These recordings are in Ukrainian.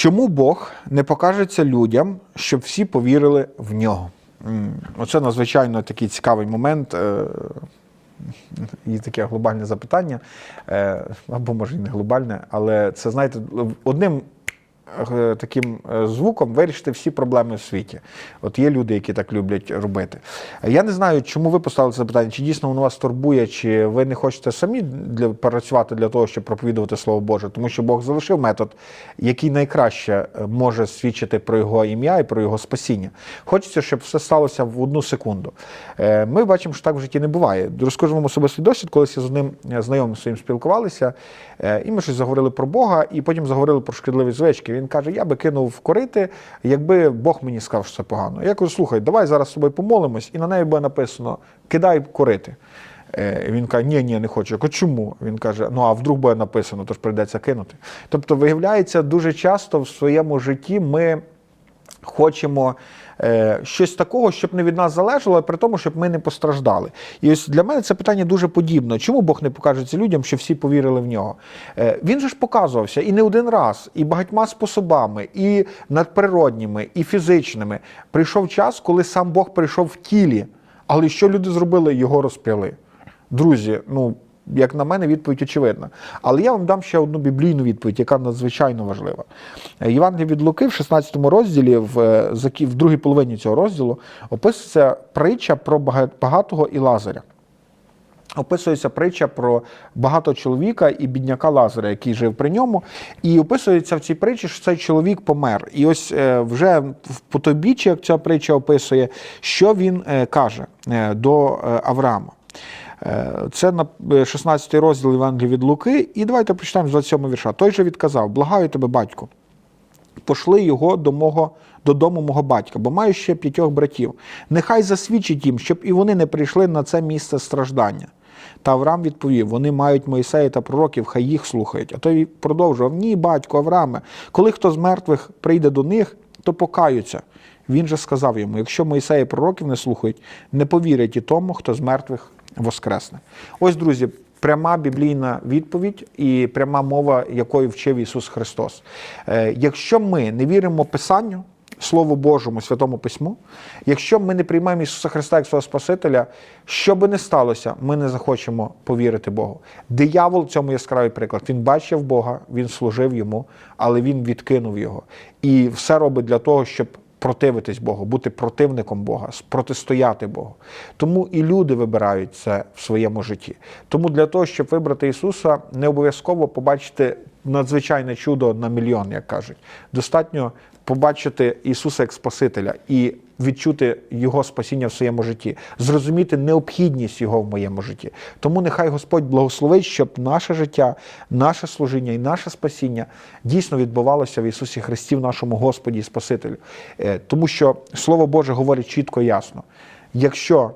Чому Бог не покажеться людям, щоб всі повірили в нього? Оце надзвичайно такий цікавий момент. е, І таке глобальне запитання, е, або може і не глобальне, але це, знаєте, одним таким е, звуком вирішити всі проблеми в світі. От є люди, які так люблять робити. Я не знаю, чому ви поставили це запитання, чи дійсно воно вас турбує, чи ви не хочете самі для, працювати для того, щоб проповідувати Слово Боже, тому що Бог залишив метод, який найкраще е, може свідчити про його ім'я і про його спасіння. Хочеться, щоб все сталося в одну секунду. Е, Ми бачимо, що так в житті не буває. Розкажу вам особистий досвід, колись я з одним е, знайомим своїм спілкувалися, е, і ми щось заговорили про Бога, і потім заговорили про шкідливі звички. Він каже: Я би кинув курити, якби Бог мені сказав, що це погано. Я кажу, слухай, давай зараз з тобою помолимось, і на неї буде написано Кидай курити. Е, Він каже, ні, ні, не хочу. Я кажу, чому? Він каже, ну а вдруг буде написано, тож прийдеться кинути. Тобто, виявляється, дуже часто в своєму житті ми хочемо щось такого, щоб не від нас залежало, а при тому, щоб ми не постраждали. І ось для мене це питання дуже подібне. Чому Бог не покажеться людям, що всі повірили в нього? Е, він же ж показувався і не один раз, і багатьма способами, і надприродніми, і фізичними. Прийшов час, коли сам Бог прийшов в тілі. Але що люди зробили? Його розп'яли. Друзі, ну. Як на мене, відповідь очевидна. Але я вам дам ще одну біблійну відповідь, яка надзвичайно важлива. Е, від Луки в 16 розділі, в, е, в другій половині цього розділу, описується притча про багатого і Лазаря. Описується притча про багатого чоловіка і бідняка Лазаря, який жив при ньому. І описується в цій притчі, що цей чоловік помер. І ось е, вже в потобіччі, як ця притча описує, що він каже до Авраама. Е, Це на е, 16 розділ Євангелія від Луки. І давайте прочитаємо з 27 вірша. Той же відказав: Благаю тебе, батько, пошли його до мого, додому мого батька, бо маю ще п'ятьох братів. Нехай засвідчить їм, щоб і вони не прийшли на це місце страждання. Та Авраам відповів: вони мають Мойсея та пророків, хай їх слухають. А той продовжував: Ні, батько Аврааме, коли хто з мертвих прийде до них, то покаються. Він же сказав йому: якщо Мойсея і пророків не слухають, не повірять і тому, хто з мертвих воскресне. Ось, друзі, пряма біблійна відповідь і пряма мова, якою вчив Ісус Христос. Е, Якщо ми не віримо Писанню, Слову Божому, Святому Письму, якщо ми не приймаємо Ісуса Христа як свого Спасителя, що би не сталося, ми не захочемо повірити Богу. Диявол в цьому яскравий приклад. Він бачив Бога, він служив йому, але він відкинув його. І все робить для того, щоб противитись Богу, бути противником Бога, протистояти Богу. Тому і люди вибирають це в своєму житті. Тому для того, щоб вибрати Ісуса, не обов'язково побачити надзвичайне чудо на мільйон, як кажуть. Достатньо побачити Ісуса як Спасителя і відчути Його спасіння в своєму житті, зрозуміти необхідність Його в моєму житті. Тому нехай Господь благословить, щоб наше життя, наше служіння і наше спасіння дійсно відбувалося в Ісусі Христі, в нашому Господі і Спасителю. Е, Тому що Слово Боже говорить чітко і ясно. Якщо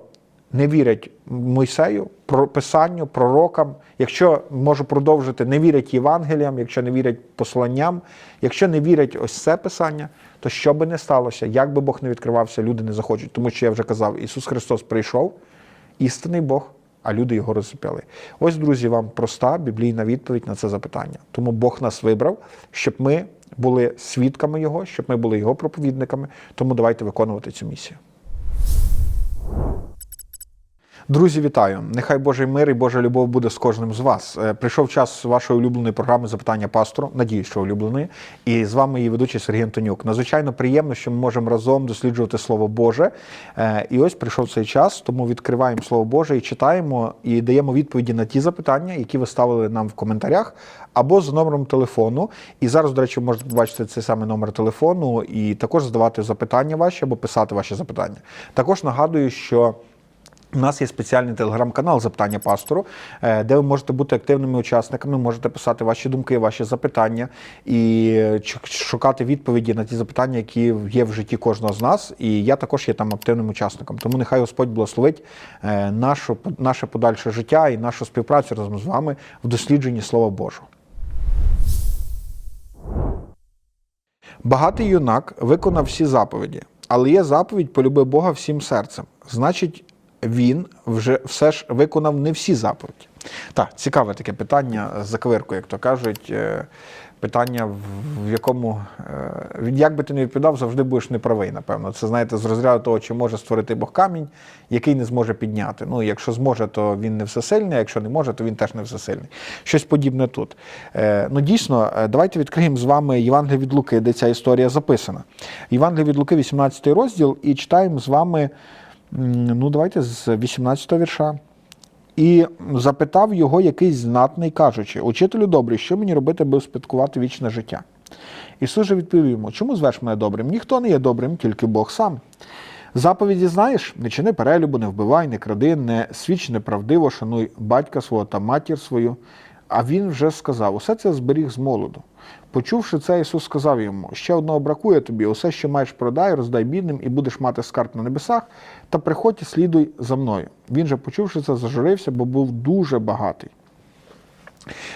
не вірять Мойсею, писанню, пророкам, якщо можу продовжити, не вірять Євангеліям, якщо не вірять посланням, якщо не вірять ось це писання, то що би не сталося, як би Бог не відкривався, люди не захочуть. Тому що я вже казав, Ісус Христос прийшов, істинний Бог, а люди його розіп'яли. Ось, друзі, вам проста біблійна відповідь на це запитання. Тому Бог нас вибрав, щоб ми були свідками Його, щоб ми були Його проповідниками. Тому давайте виконувати цю місію. Друзі, вітаю! Нехай Божий мир і Божа любов буде з кожним з вас. Е, Прийшов час вашої улюбленої програми запитання пастору. Надіюсь, що улюбленої. І з вами її ведучий Сергій Антонюк. Надзвичайно приємно, що ми можемо разом досліджувати Слово Боже. Е, І ось прийшов цей час, тому відкриваємо Слово Боже і читаємо, і даємо відповіді на ті запитання, які ви ставили нам в коментарях, або з номером телефону. І зараз, до речі, ви можете побачити цей самий номер телефону і також задавати запитання ваші або писати ваші запитання. Також нагадую, що. У нас є спеціальний телеграм-канал Запитання пастору, е, де ви можете бути активними учасниками, можете писати ваші думки, ваші запитання і шукати відповіді на ті запитання, які є в житті кожного з нас. І я також є там активним учасником. Тому нехай Господь благословить е, нашу, наше подальше життя і нашу співпрацю разом з вами в дослідженні Слова Божого. Багатий юнак виконав всі заповіді, але є заповідь полюби Бога всім серцем. Значить, він вже все ж виконав не всі заповіді. Так, цікаве таке питання з заквиркою, як то кажуть. Е, питання, в- якому е, як би ти не відповідав, завжди будеш неправий, напевно. Це знаєте, з розряду того, чи може створити Бог камінь, який не зможе підняти. Ну, якщо зможе, то він не всесильний, а якщо не може, то він теж не всесильний. Щось подібне тут. Е, Ну, дійсно, давайте відкриємо з вами Євангеліє від Луки, де ця історія записана. Євангеліє від Луки, 18 розділ, і читаємо з вами, ну, давайте з 18 вірша. І запитав його якийсь знатний, кажучи: Учителю добрий, що мені робити, аби успадкувати вічне життя? Ісус же відповів йому: Чому звеш мене добрим? Ніхто не є добрим, тільки Бог сам. Заповіді знаєш: не чини перелюбу, не вбивай, не кради, не свідч неправдиво, шануй батька свого та матір свою. А він вже сказав: усе це зберіг з молоду. Почувши це, Ісус сказав йому: ще одного бракує тобі, усе, що маєш, продай, роздай бідним, і будеш мати скарб на небесах, та приходь і слідуй за мною. Він же, почувши це, зажурився, бо був дуже багатий.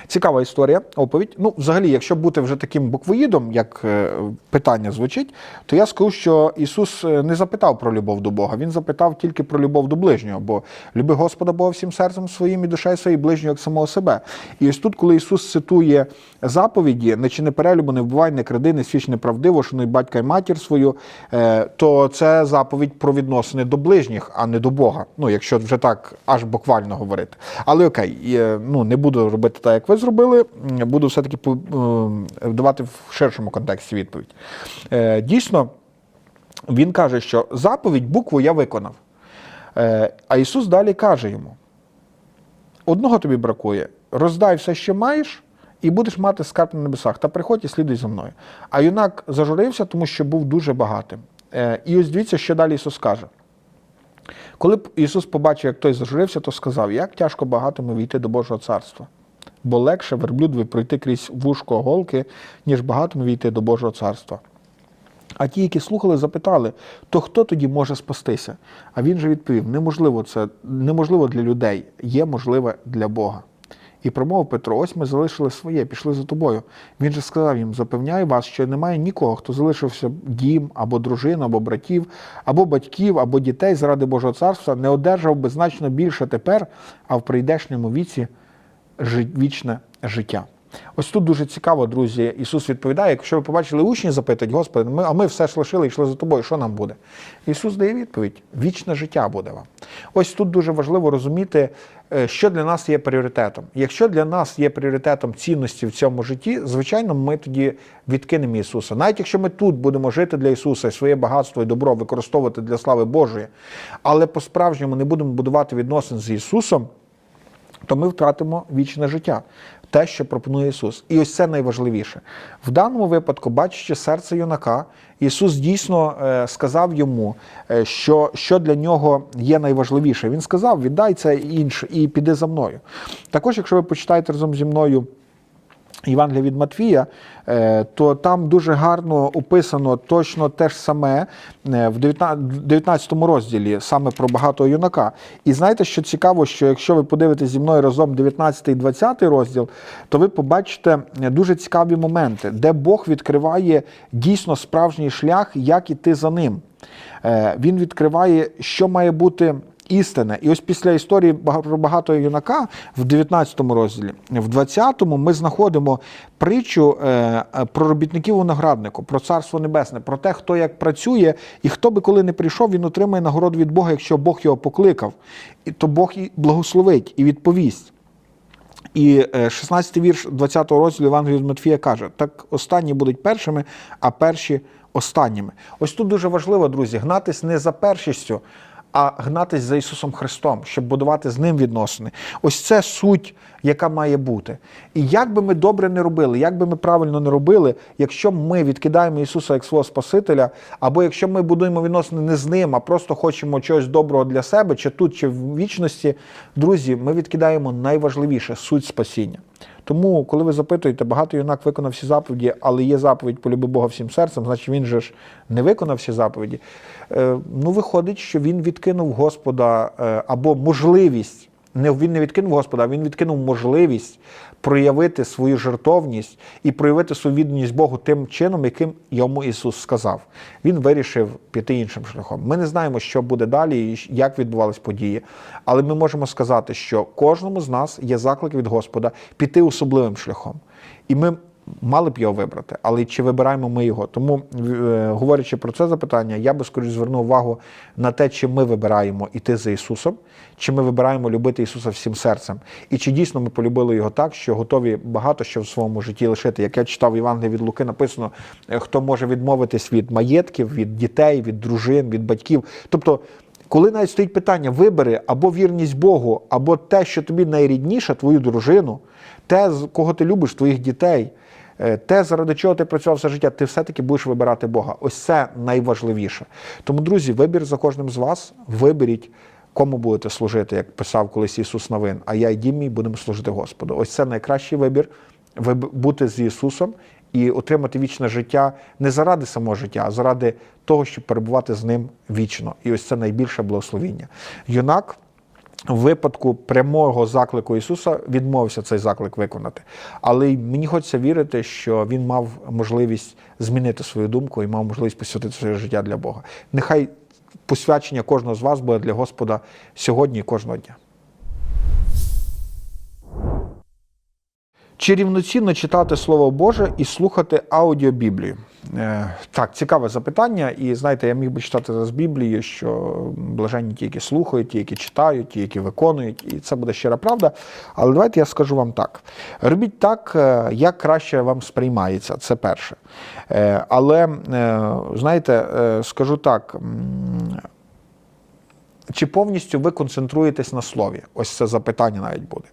Цікава історія, оповідь. Ну, взагалі, якщо бути вже таким буквоїдом, як е, питання звучить, то я скажу, що Ісус е, не запитав про любов до Бога, Він запитав тільки про любов до ближнього, бо люби Господа Бога всім серцем своїм і душею своєю, ближнього як самого себе. І ось тут, коли Ісус цитує заповіді, не чини перелюбу, не вбивай, не кради, не свіч неправдиво, шануй батька і матір свою, е, то це заповідь про відносини до ближніх, а не до Бога. Ну, якщо вже так аж буквально говорити. Але окей, ну не буду робити так, як ви зробили. Буду все-таки е, давати в ширшому контексті відповідь. Е, Дійсно, він каже, що заповідь букву я виконав. Е, А Ісус далі каже йому: одного тобі бракує, роздай все, що маєш, і будеш мати скарб на небесах. Та приходь і слідуй за мною. А юнак зажурився, тому що був дуже багатим. І ось дивіться, що далі Ісус каже. Коли Ісус побачив, як той зажурився, то сказав, як тяжко багатому війти до Божого царства. Бо легше верблюдові пройти крізь вушко голки, ніж багатому війти до Божого царства. А ті, які слухали, запитали, то хто тоді може спастися? А він же відповів: неможливо це неможливо для людей, є можливе для Бога. І промовив Петро: ось ми залишили своє, пішли за тобою. Він же сказав їм: запевняю вас, що немає нікого, хто залишився дім, або дружину, або братів, або батьків, або дітей заради Божого царства, не одержав би значно більше тепер, а в прийдешньому віці вічне життя. Ось тут дуже цікаво, друзі. Ісус відповідає, якщо ви побачили учні, запитують, Господи, ми, а ми все ж лишили йшли за тобою, що нам буде? Ісус дає відповідь: вічне життя буде вам. Ось тут дуже важливо розуміти, е, що для нас є пріоритетом. Якщо для нас є пріоритетом цінності в цьому житті, звичайно, ми тоді відкинемо Ісуса. Навіть якщо ми тут будемо жити для Ісуса і своє багатство і добро використовувати для слави Божої, але по-справжньому не будемо будувати відносин з Ісусом, то ми втратимо вічне життя, те, що пропонує Ісус. І ось це найважливіше. В даному випадку, бачачи серце юнака, Ісус дійсно е, сказав йому, е, що, що для нього є найважливіше. Він сказав: віддай це інше і піди за мною. Також, якщо ви почитаєте разом зі мною. Євангелія від Матвія, е, то там дуже гарно описано точно те ж саме е, в 19 розділі, саме про багатого юнака. І знаєте, що цікаво, що якщо ви подивитесь зі мною разом 19 і 20 розділ, то ви побачите е, дуже цікаві моменти, де Бог відкриває дійсно справжній шлях, як іти за ним. Він відкриває, що має бути істина. І ось після історії про багатого юнака в 19 розділі, в 20-му ми знаходимо притчу е, е, про робітників винограднику, про царство небесне, про те, хто як працює, і хто би коли не прийшов, він отримає нагороду від Бога, якщо Бог його покликав, то Бог і благословить і відповість. І е, 16 вірш 20-го розділу Євангелія Матфія каже: так останні будуть першими, а перші останніми. Ось тут дуже важливо, друзі, гнатись не за першістю, а гнатись за Ісусом Христом, щоб будувати з Ним відносини. Ось це суть, яка має бути. І як би ми добре не робили, як би ми правильно не робили, якщо ми відкидаємо Ісуса як свого Спасителя, або якщо ми будуємо відносини не з ним, а просто хочемо чогось доброго для себе, чи тут, чи в вічності, друзі, ми відкидаємо найважливіше суть спасіння. Тому, коли ви запитуєте, багато юнак виконав всі заповіді, але є заповідь полюби Бога всім серцем, значить він же ж не виконав всі заповіді. Е, ну, виходить, що він відкинув Господа е, або можливість. Не він не відкинув Господа, він відкинув можливість проявити свою жертовність і проявити свою відданість Богу тим чином, яким йому Ісус сказав. Він вирішив піти іншим шляхом. Ми не знаємо, що буде далі і як відбувались події, але ми можемо сказати, що кожному з нас є заклик від Господа піти особливим шляхом. І ми мали б його вибрати, але чи вибираємо ми його? Тому, е, говорячи про це запитання, я би скоріш звернув увагу на те, чи ми вибираємо іти за Ісусом, чи ми вибираємо любити Ісуса всім серцем, і чи дійсно ми полюбили його так, що готові багато що в своєму житті лишити. Як я читав Євангелії від Луки, написано, е, хто може відмовитись від маєтків, від дітей, від дружин, від батьків. Тобто. Коли навіть стоїть питання, вибери або вірність Богу, або те, що тобі найрідніше, твою дружину, те, кого ти любиш, твоїх дітей, те, заради чого ти працював все життя, ти все-таки будеш вибирати Бога. Ось це найважливіше. Тому, друзі, вибір за кожним з вас. Виберіть, кому будете служити, як писав колись Ісус Новин, а я і дім мій будемо служити Господу. Ось це найкращий вибір виб- бути з Ісусом і отримати вічне життя не заради самого життя, а заради того, щоб перебувати з ним вічно. І ось це найбільше благословіння. Юнак в випадку прямого заклику Ісуса відмовився цей заклик виконати. Але мені хочеться вірити, що він мав можливість змінити свою думку і мав можливість посвятити своє життя для Бога. Нехай посвячення кожного з вас буде для Господа сьогодні і кожного дня. Чи рівноцінно читати Слово Боже і слухати аудіобіблію? Е, так, цікаве запитання. І знаєте, я міг би читати з Біблії, що блаженні ті, які слухають, ті, які читають, ті, які виконують, і це буде щира правда. Але давайте я скажу вам так: робіть так, е, як краще вам сприймається. Це перше. Е, але знаєте, скажу так. Чи повністю ви концентруєтесь на слові? Ось це запитання навіть буде.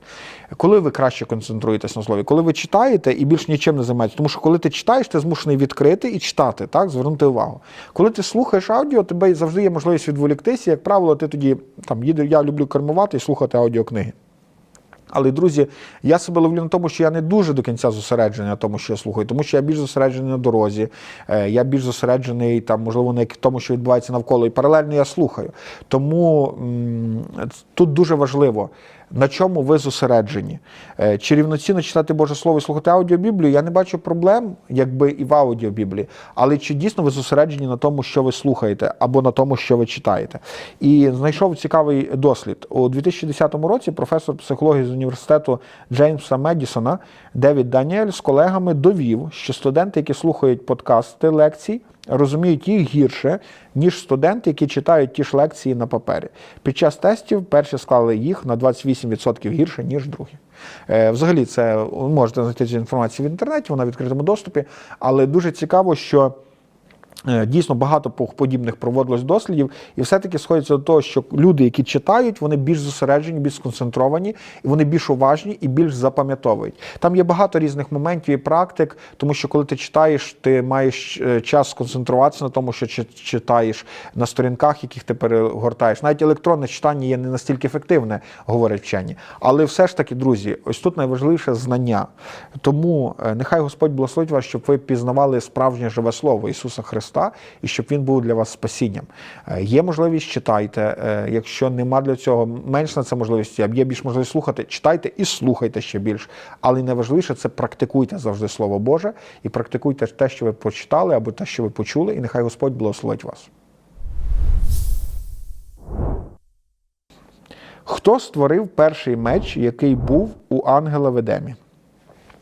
Коли ви краще концентруєтесь на слові? Коли ви читаєте і більш нічим не займаєтесь? Тому що коли ти читаєш, ти змушений відкрити і читати, так, звернути увагу. Коли ти слухаєш аудіо, тебе завжди є можливість відволіктися. Як правило, ти тоді там їде, я люблю кермувати і слухати аудіокниги. Але, друзі, я себе ловлю на тому, що я не дуже до кінця зосереджений на тому, що я слухаю, тому що я більш зосереджений на дорозі, е, я більш зосереджений там, можливо, на тому, що відбувається навколо, і паралельно я слухаю. Тому тут дуже важливо. На чому ви зосереджені? Е, Чи рівноцінно читати Боже Слово і слухати аудіобіблію? Я не бачу проблем, якби і в аудіобіблії. Але чи дійсно ви зосереджені на тому, що ви слухаєте, або на тому, що ви читаєте? І знайшов цікавий дослід. У 2010 році професор психології з університету Джеймса Медісона Девід Даніель з колегами довів, що студенти, які слухають подкасти лекцій, розуміють їх гірше, ніж студенти, які читають ті ж лекції на папері. Під час тестів перші склали їх на 28% гірше, ніж другі. Е, Взагалі, це можете знайти цю інформацію в інтернеті, вона в відкритому доступі, але дуже цікаво, що. Е, Дійсно багато подібних проводилось дослідів, і все-таки сходиться до того, що люди, які читають, вони більш зосереджені, більш сконцентровані, і вони більш уважні і більш запам'ятовують. Там є багато різних моментів і практик, тому що коли ти читаєш, ти маєш е, час сконцентруватися на тому, що читаєш на сторінках, яких ти перегортаєш. Навіть електронне читання є не настільки ефективне, говорять вчені. Але все ж таки, друзі, ось тут найважливіше знання. Тому е, нехай Господь благословить вас, щоб ви пізнавали справжнє живе слово Ісуса Христа, і щоб Він був для вас спасінням. Е, Є можливість, читайте. Е, Якщо нема для цього менш на це можливості, а є більш можливість слухати, читайте і слухайте ще більш. Але найважливіше це практикуйте завжди Слово Боже і практикуйте те, що ви почитали, або те, що ви почули, і нехай Господь благословить вас. Хто створив перший меч, який був у ангела в Едемі?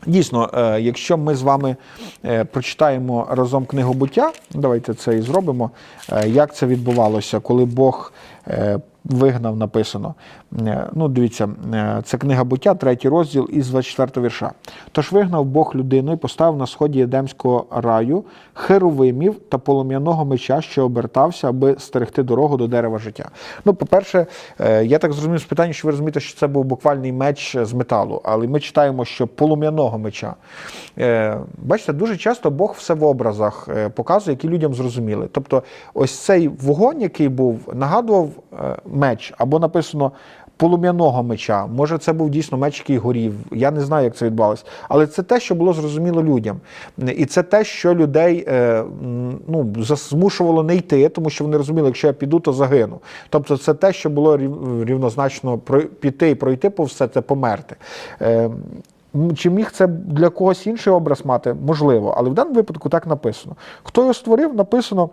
Дійсно, е, якщо ми з вами е, прочитаємо разом книгу буття, давайте це і зробимо. е, Як це відбувалося, коли Бог вигнав, написано. Е, Ну, дивіться, е, це книга буття, третій розділ із 24 вірша. Тож вигнав Бог людину і поставив на сході Едемського раю херовимів та полум'яного меча, що обертався, аби стерегти дорогу до дерева життя. Ну, по-перше, е, я так зрозумів з питання, що ви розумієте, що це був буквальний меч з металу, але ми читаємо, що полум'яного меча. Бачите, дуже часто Бог все в образах показує, які людям зрозуміли. Тобто, ось цей вогонь, який був, нагадував меч, або написано. Полум'яного меча, може, це був дійсно меч, який горів. Я не знаю, як це відбувалося. Але це те, що було зрозуміло людям. І це те, що людей е, ну, змушувало не йти, тому що вони розуміли, якщо я піду, то загину. Тобто, це те, що було рів- рівнозначно піти і пройти по все це померти. Е, Чи міг це для когось інший образ мати? Можливо, але в даному випадку так написано. Хто його створив, написано.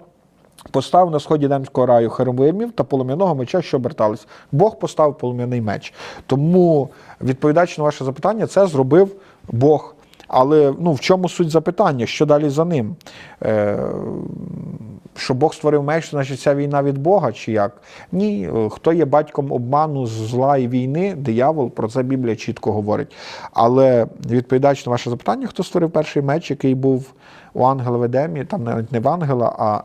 Поставив на сході Демського раю херовимів та полум'яного меча, що обертались. Бог поставив полум'яний меч. Тому, відповідаючи на ваше запитання, це зробив Бог. Але ну, в чому суть запитання? Що далі за ним? Е, що Бог створив меч, значить ця війна від Бога чи як? Ні, хто є батьком обману, зла і війни, диявол, про це Біблія чітко говорить. Але відповідаючи на ваше запитання, хто створив перший меч, який був у ангела в Едемі, там навіть не в ангела, а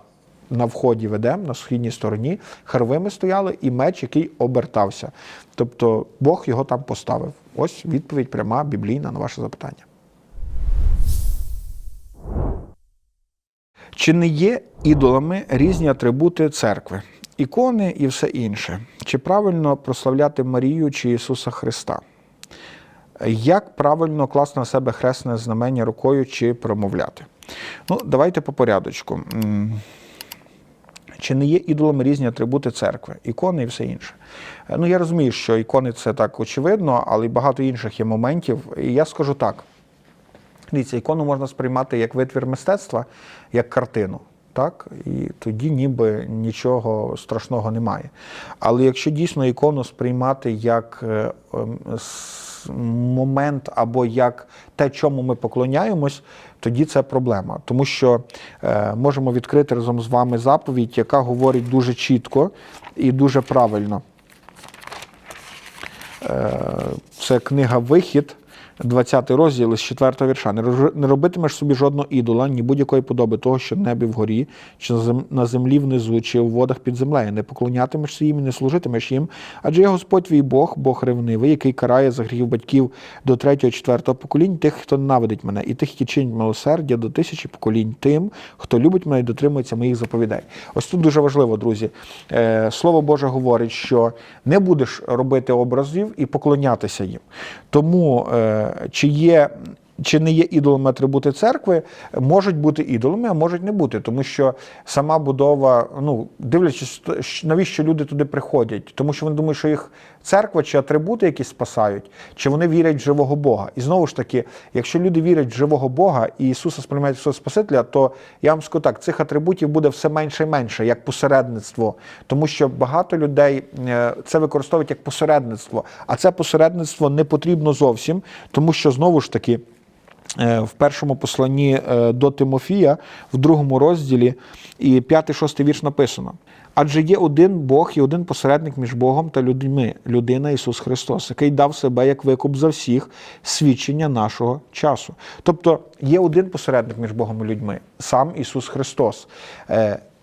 на вході в на східній стороні, харвими стояли і меч, який обертався. Тобто Бог його там поставив. Ось відповідь пряма біблійна на ваше запитання. Чи не є ідолами різні атрибути церкви, ікони і все інше? Чи правильно прославляти Марію чи Ісуса Христа? Як правильно класти на себе хресне знамення рукою чи промовляти? Ну, давайте по порядочку. Чи не є ідолами різні атрибути церкви, ікони і все інше? Е, Ну, я розумію, що ікони це так очевидно, але багато інших є моментів. І я скажу так: Дивіться, ікону можна сприймати як витвір мистецтва, як картину. Так? І тоді ніби нічого страшного немає. Але якщо дійсно ікону сприймати як е, ем, момент або як те, чому ми поклоняємось, тоді це проблема. Тому що е, можемо відкрити разом з вами заповідь, яка говорить дуже чітко і дуже правильно. Е, Це книга Вихід, 20 розділ з 4 вірша. Не робитимеш собі жодного ідола, ні будь-якої подоби того, що в небі вгорі, чи на зем- на землі внизу, чи у водах під землею. Не поклонятимешся їм і не служитимеш їм. Адже я Господь твій Бог, Бог ревнивий, який карає за гріх батьків до третього, четвертого поколінь, тих, хто ненавидить мене, і тих, які чинять милосердя до тисячі поколінь, тим, хто любить мене і дотримується моїх заповідей. Ось тут дуже важливо, друзі. Е, Слово Боже говорить, що не будеш робити образів і поклонятися їм. Тому е, чи є. Чи не є ідолами атрибути церкви, можуть бути ідолами, а можуть не бути, тому що сама будова, ну дивлячись, навіщо люди туди приходять, тому що вони думають, що їх церква чи атрибути які спасають, чи вони вірять в живого Бога. І знову ж таки, якщо люди вірять в живого Бога і Ісуса сприймають Ісуса Спасителя, то я вам скажу так, цих атрибутів буде все менше і менше, як посередництво, тому що багато людей е, це використовують як посередництво, а це посередництво не потрібно зовсім, тому що знову ж таки. Е, в першому посланні е, до Тимофія, в другому розділі, і 5-6 вірш написано: адже є один Бог і один посередник між Богом та людьми, людина Ісус Христос, який дав себе як викуп за всіх свідчення нашого часу. Тобто є один посередник між Богом і людьми, сам Ісус Христос.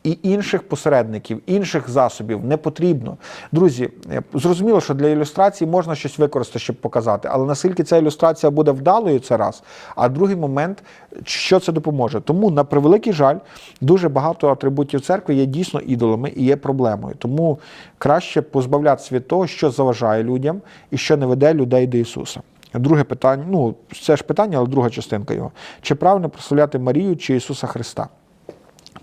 І інших посередників, інших засобів не потрібно. Друзі, зрозуміло, що для ілюстрації можна щось використати, щоб показати, але наскільки ця ілюстрація буде вдалою, це раз. А другий момент, що це допоможе. Тому, на превеликий жаль, дуже багато атрибутів церкви є дійсно ідолами і є проблемою. Тому краще позбавлятися від того, що заважає людям і що не веде людей до Ісуса. Друге питання, ну це ж питання, але друга частинка його. Чи правильно прославляти Марію чи Ісуса Христа?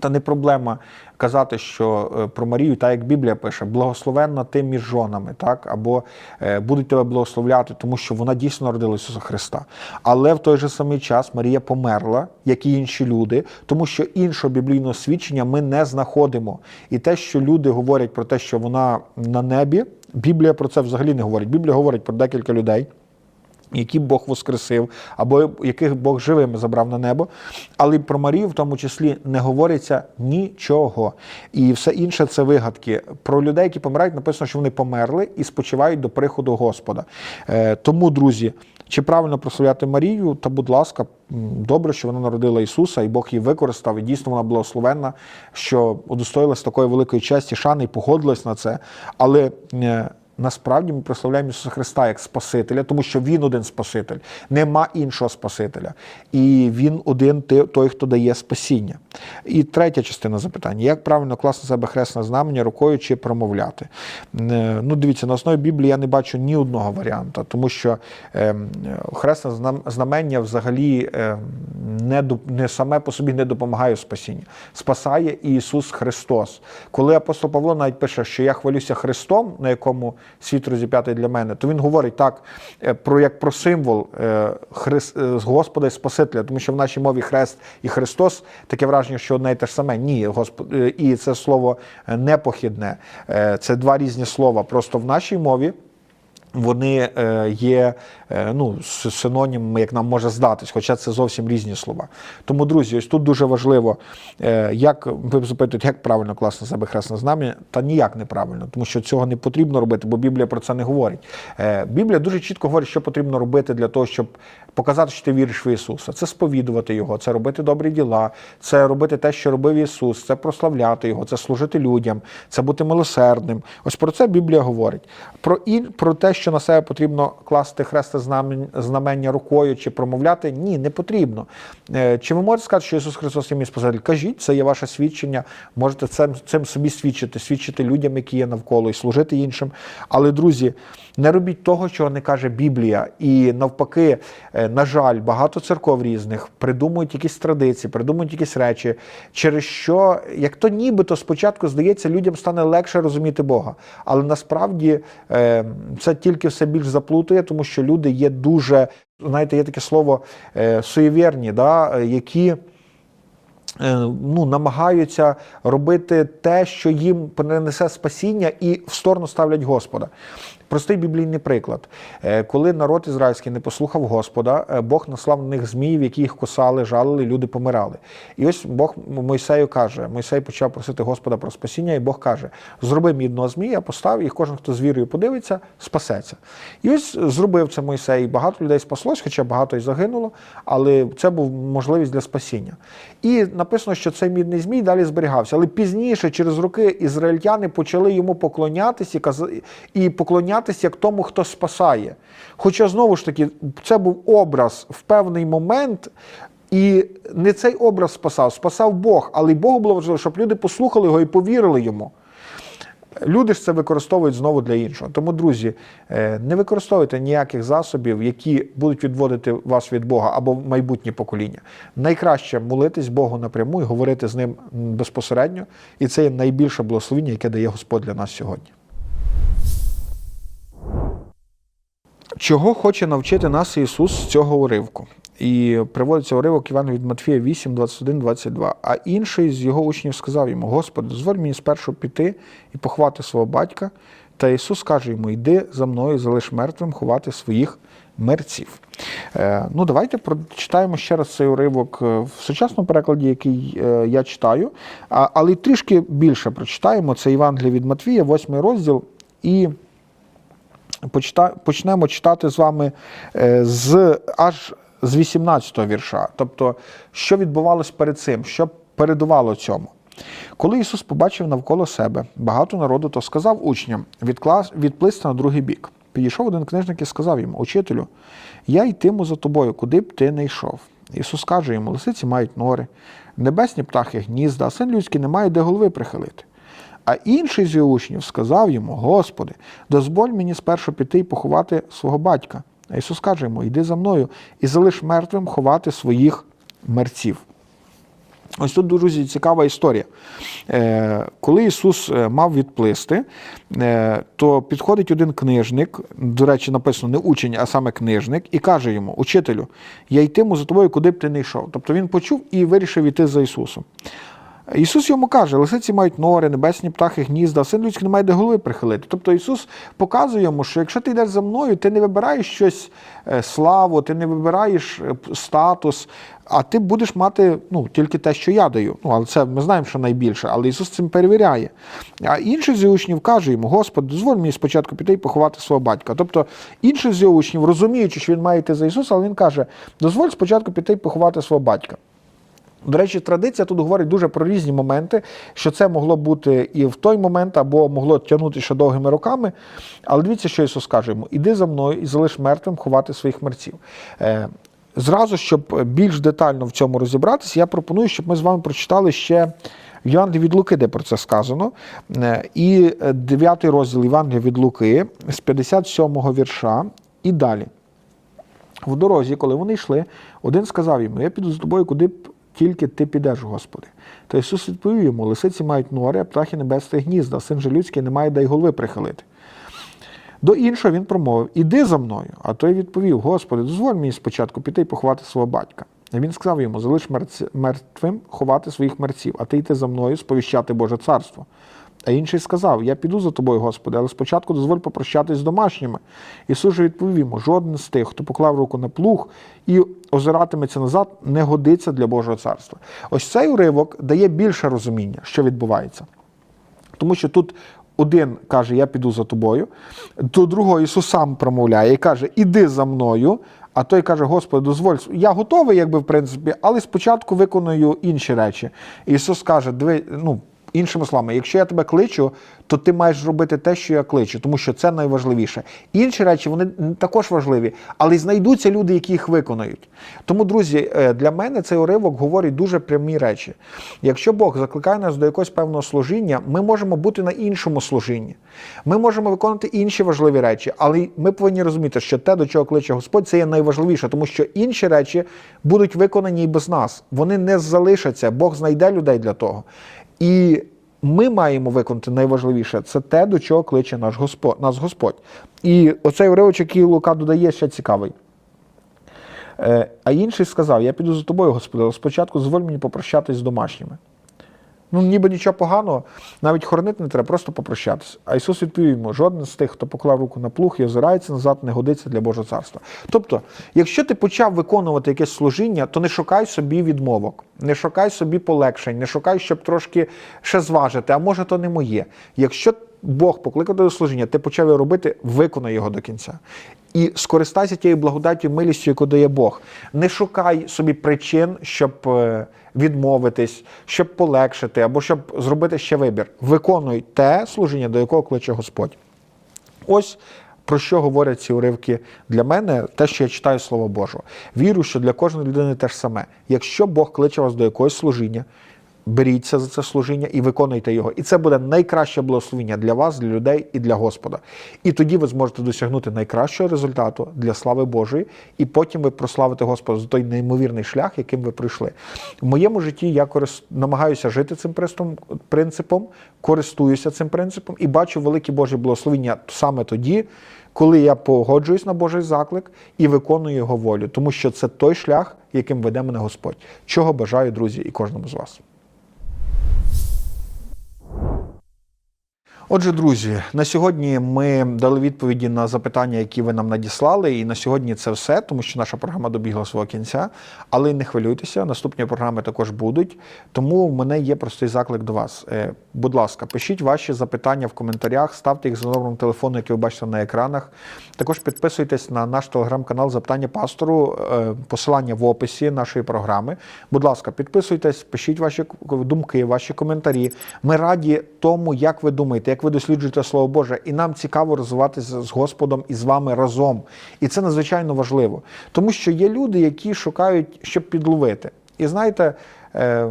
Та не проблема казати, що е, про Марію, так як Біблія пише, благословенна ти між жонами, так або е, будуть тебе благословляти, тому що вона дійсно народила Ісуса Христа. Але в той же самий час Марія померла, як і інші люди, тому що іншого біблійного свідчення ми не знаходимо. І те, що люди говорять про те, що вона на небі, Біблія про це взагалі не говорить. Біблія говорить про декілька людей які Бог воскресив, або яких Бог живими забрав на небо. Але про Марію в тому числі не говориться нічого. І все інше це вигадки. Про людей, які помирають, написано, що вони померли і спочивають до приходу Господа. Е, тому, друзі. Чи правильно прославляти Марію? Та, будь ласка, добре, що вона народила Ісуса, і Бог її використав, і дійсно вона благословенна, що удостоїлась такої великої честі, шани і погодилась на це. Але е, Насправді ми прославляємо Ісуса Христа як Спасителя, тому що Він один Спаситель, нема іншого Спасителя. І Він один той, хто дає спасіння. І третя частина запитання: як правильно класти себе хресне знамення рукою чи промовляти? Е, Ну, дивіться, на основі Біблії я не бачу ні одного варіанта, тому що е, хресне знамення взагалі е, не, не саме по собі не допомагає в спасінні. Спасає Ісус Христос. Коли апостол Павло навіть пише, що я хвалюся Христом, на якому світ розіп'ятий для мене, то він говорить так е, про як про символ е, Хрис, е, Господа і Спасителя, тому що в нашій мові хрест і Христос таке враження, що одне і те ж саме. Ні, Господ, і це слово непохідне. Це два різні слова. Просто в нашій мові. вони є ну, с- синонімами, як нам може здатись, хоча це зовсім різні слова. Тому, друзі, ось тут дуже важливо, е, як ви запитуєте, як правильно класти на себе хресне знам'я, та ніяк неправильно, тому що цього не потрібно робити, бо Біблія про це не говорить. Е, Біблія дуже чітко говорить, що потрібно робити для того, щоб показати, що ти віриш в Ісуса. Це сповідувати Його, це робити добрі діла, це робити те, що робив Ісус, це прославляти Його, це служити людям, це бути милосердним. Ось про це Біблія говорить. Про, і, про те, що на себе потрібно класти знамен- знамення рукою чи промовляти, ні, не потрібно. Е, Чи ви можете сказати, що Ісус Христос є мій Спаситель? Кажіть, це є ваше свідчення. Можете цим, цим собі свідчити, свідчити людям, які є навколо, і служити іншим. Але, друзі, не робіть того, чого не каже Біблія. І навпаки, е, на жаль, багато церков різних придумують якісь традиції, придумують якісь речі, через що, як то нібито спочатку здається, людям стане легше розуміти Бога. Але насправді е, це тільки все більш заплутує, тому що люди є дуже, знаєте, є таке слово е, суєвірні, да, які е, ну, намагаються робити те, що їм принесе спасіння, і в сторону ставлять Господа. Простий біблійний приклад. Е, Коли народ ізраїльський не послухав Господа, е, Бог наслав на них зміїв, які їх косали, жалили, люди помирали. І ось Бог Мойсею каже: Мойсей почав просити Господа про спасіння, і Бог каже: зроби мідного змія, постав, і кожен, хто з вірою подивиться, спасеться. І ось зробив це Мойсей. Багато людей спаслось, хоча багато й загинуло, але це був можливість для спасіння. І написано, що цей мідний змій далі зберігався. Але пізніше, через роки, ізраїльтяни почали йому поклонятися і і поклонятися як тому, хто спасає. Хоча знову ж таки, це був образ в певний момент. І не цей образ спасав, спасав Бог, але й Богу було важливо, щоб люди послухали його і повірили йому. Люди ж це використовують знову для іншого. Тому, друзі, е, не використовуйте ніяких засобів, які будуть відводити вас від Бога або майбутнє покоління. Найкраще молитись Богу напряму і говорити з ним безпосередньо. І це є найбільше благословення, яке дає Господь для нас сьогодні. Чого хоче навчити нас Ісус з цього уривку? І приводиться уривок Івана від Матфія 8, 21, 22. А інший з його учнів сказав йому: Господи, дозволь мені спершу піти і поховати свого батька. Та Ісус каже йому: Йди за мною, залиш мертвим ховати своїх мерців. Е, ну, давайте прочитаємо ще раз цей уривок е, в сучасному перекладі, який е, я читаю, але трішки більше прочитаємо. Це Євангеліє від Матвія, 8 розділ. І почнемо читати з вами е, з аж з 18-го вірша. Тобто, що відбувалось перед цим, що передувало цьому. Коли Ісус побачив навколо себе багато народу, то сказав учням відплисти на другий бік. Підійшов один книжник і сказав йому: Учителю, я йтиму за тобою, куди б ти не йшов. Ісус каже йому: лисиці мають нори, небесні птахи гнізда, а син людський не має де голови прихилити. А інший з його учнів сказав йому: Господи, дозволь мені спершу піти і поховати свого батька. А Ісус каже йому: Йди за мною і залиш мертвим ховати своїх мерців. Ось тут, друзі, цікава історія. Е, Коли Ісус е, мав відплисти, е, то підходить один книжник, до речі, написано не учень, а саме книжник, і каже йому: Учителю, я йтиму за тобою, куди б ти не йшов. Тобто він почув і вирішив іти за Ісусом. Ісус йому каже, лисиці мають нори, небесні птахи, гнізда, син людський не має де голови прихилити. Тобто Ісус показує йому, що якщо ти йдеш за мною, ти не вибираєш щось е, славу, ти не вибираєш е, статус, а ти будеш мати ну, тільки те, що я даю. Ну, але це ми знаємо, що найбільше, але Ісус цим перевіряє. А інший з учнів каже йому: Господи, дозволь мені спочатку піти і поховати свого батька. Тобто інший з його учнів, розуміючи, що він має йти за Ісуса, але він каже: дозволь спочатку піти і поховати свого батька. До речі, традиція тут говорить дуже про різні моменти, що це могло бути і в той момент, або могло тягнути ще довгими роками. Але дивіться, що Ісус каже йому: іди за мною і залиш мертвим ховати своїх мерців. Е, Зразу, щоб більш детально в цьому розібратися, я пропоную, щоб ми з вами прочитали ще в Євангелії від Луки, де про це сказано. Е, І 9 розділ Євангелія від Луки з 57-го вірша і далі. В дорозі, коли вони йшли, один сказав йому: Я піду з тобою, куди б тільки ти підеш, Господи. То Ісус відповів йому: лисиці мають нори, а птахи небесне гнізда, син же людський не має де й голови прихилити. До іншого він промовив: Іди за мною. А той відповів: Господи, дозволь мені спочатку піти і поховати свого батька. І він сказав йому: Залиш мертвим ховати своїх мерців, а ти йти за мною, сповіщати Боже царство. А інший сказав: Я піду за тобою, Господи, але спочатку дозволь попрощатись з домашніми. Ісус же відповів йому: жоден з тих, хто поклав руку на плуг і озиратиметься назад, не годиться для Божого царства. Ось цей уривок дає більше розуміння, що відбувається. Тому що тут один каже, я піду за тобою, до другого Ісус сам промовляє і каже, іди за мною. А той каже, Господи, дозволь, я готовий, якби в принципі, але спочатку виконую інші речі. Ісус каже, диви, ну, іншими словами, якщо я тебе кличу, то ти маєш робити те, що я кличу, тому що це найважливіше. Інші речі вони також важливі, але знайдуться люди, які їх виконують. Тому, друзі, е, для мене цей уривок говорить дуже прямі речі. Якщо Бог закликає нас до якогось певного служіння, ми можемо бути на іншому служінні. Ми можемо виконувати інші важливі речі, але ми повинні розуміти, що те, до чого кличе Господь, це є найважливіше, тому що інші речі будуть виконані і без нас. Вони не залишаться, Бог знайде людей для того. І ми маємо виконати найважливіше це те, до чого кличе наш Господь, нас Господь. І оцей уривочок, який Лука додає, ще цікавий. Е, А інший сказав: Я піду за тобою, Господи, але спочатку зволь мені попрощатись з домашніми. Ну, ніби нічого поганого, навіть хоронити не треба, просто попрощатися. А Ісус відповів йому: жоден з тих, хто поклав руку на плуг і озирається назад, не годиться для Божого царства. Тобто, якщо ти почав виконувати якесь служіння, то не шукай собі відмовок, не шукай собі полегшень, не шукай, щоб трошки ще зважити, а може, то не моє. Якщо Бог покликав до служіння, ти почав його робити, виконай його до кінця. І скористайся тією благодаттю, милістю, яку дає Бог. Не шукай собі причин, щоб е, відмовитись, щоб полегшити або щоб зробити ще вибір. Виконуй те служіння, до якого кличе Господь. Ось про що говорять ці уривки для мене, те, що я читаю Слово Боже. Вірю, що для кожної людини те ж саме. Якщо Бог кличе вас до якогось служіння, беріться за це служіння і виконуйте його. І це буде найкраще благословення для вас, для людей і для Господа. І тоді ви зможете досягнути найкращого результату для слави Божої, і потім ви прославите Господа за той неймовірний шлях, яким ви прийшли. В моєму житті я корис... намагаюся жити цим принципом, користуюся цим принципом і бачу великі Божі благословення саме тоді. Коли я погоджуюсь на Божий заклик і виконую його волю, тому що це той шлях, яким веде мене Господь. Чого бажаю, друзі, і кожному з вас. Отже, друзі, на сьогодні ми дали відповіді на запитання, які ви нам надіслали. І на сьогодні це все, тому що наша програма добігла свого кінця. Але не хвилюйтеся, наступні програми також будуть. Тому в мене є простий заклик до вас. Е, Будь ласка, пишіть ваші запитання в коментарях, ставте їх за номером телефону, який ви бачите на екранах. Також підписуйтесь на наш телеграм-канал Запитання пастору, е, посилання в описі нашої програми. Будь ласка, підписуйтесь, пишіть ваші думки, ваші коментарі. Ми раді тому, як ви думаєте, як ви досліджуєте Слово Боже, і нам цікаво розвиватися з Господом і з вами разом. І це надзвичайно важливо, тому що є люди, які шукають, щоб підловити. І знаєте, е,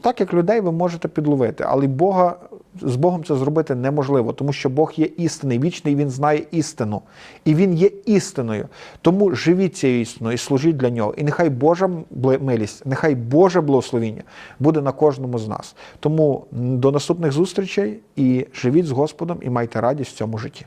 так як людей ви можете підловити, але Бога з Богом це зробити неможливо, тому що Бог є істинний, вічний, Він знає істину. І Він є істиною. Тому живіть цією істиною і служіть для нього. І нехай Божа милість, нехай Боже благословіння буде на кожному з нас. Тому до наступних зустрічей і живіть з Господом і майте радість в цьому житті.